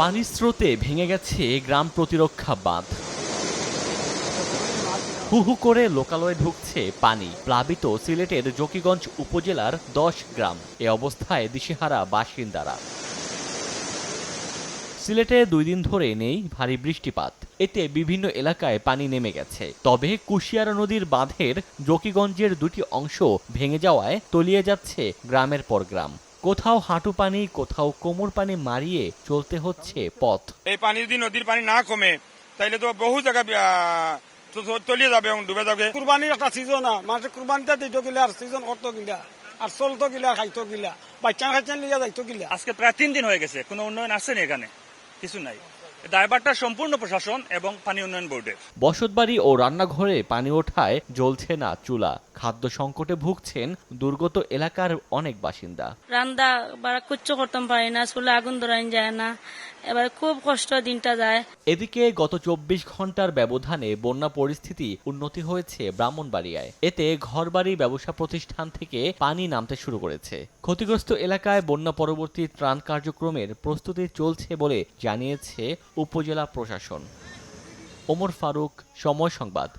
পানির স্রোতে ভেঙে গেছে গ্রাম প্রতিরক্ষা বাঁধ। হু হু করে লোকালয়ে ঢুকছে পানি, প্লাবিত সিলেটের জকিগঞ্জ উপজেলার দশ গ্রাম। এ অবস্থায় দিশেহারা বাসিন্দারা। সিলেটে দুই দিন ধরে নেই ভারী বৃষ্টিপাত। এতে বিভিন্ন এলাকায় পানি নেমে গেছে। তবে কুশিয়ারা নদীর বাঁধের জকিগঞ্জের দুটি অংশ ভেঙে যাওয়ায় তলিয়ে যাচ্ছে গ্রামের পর গ্রাম। কোথাও হাঁটু পানি কোথাও কোমর পানি মারিয়ে চলতে হচ্ছে পথ। এই পানি যদি নদীর পানি না কমে তাইলে তো বহু জায়গা তলিয়ে যাবে এবং ডুবে যাবে। কুরবানির একটা সিজন না মানে কুরবানিটা দিত গিলা আর সিজন করতো গিলা আর চলতো গিলা খাইতো গিলা বাচ্চা খাইছেন লিয়া যাইতো গিলা। আজকে প্রায় তিন দিন হয়ে গেছে কোনো উন্নয়ন আসেনি এখানে? কিছু নাই। দায়ভারটা সম্পূর্ণ প্রশাসন এবং পানি উন্নয়ন বোর্ডের। বসতবাড়ি ও রান্নাঘরে পানি ওঠায় জ্বলছে না চুলা। খাদ্য সংকটে ভুগছেন দুর্গত এলাকার অনেক বাসিন্দা। রান্দা বাড়া কুচ্ছ করতাম পারি না চুলা আগুন ধরাইন যায় না। এবার খুব কষ্ট দিনটা যায়। এদিকে গত চব্বিশ ঘণ্টার ব্যবধানে বন্যা পরিস্থিতি উন্নতি হয়েছে ব্রাহ্মণবাড়িয়ায়। এতে ঘরবাড়ি ব্যবসা প্রতিষ্ঠান থেকে পানি নামতে শুরু করেছে। ক্ষতিগ্রস্ত এলাকায় বন্যা পরবর্তী ত্রাণ কার্যক্রমের প্রস্তুতি চলছে বলে জানিয়েছে উপজেলা প্রশাসন। ওমর ফারুক, সময় সংবাদ।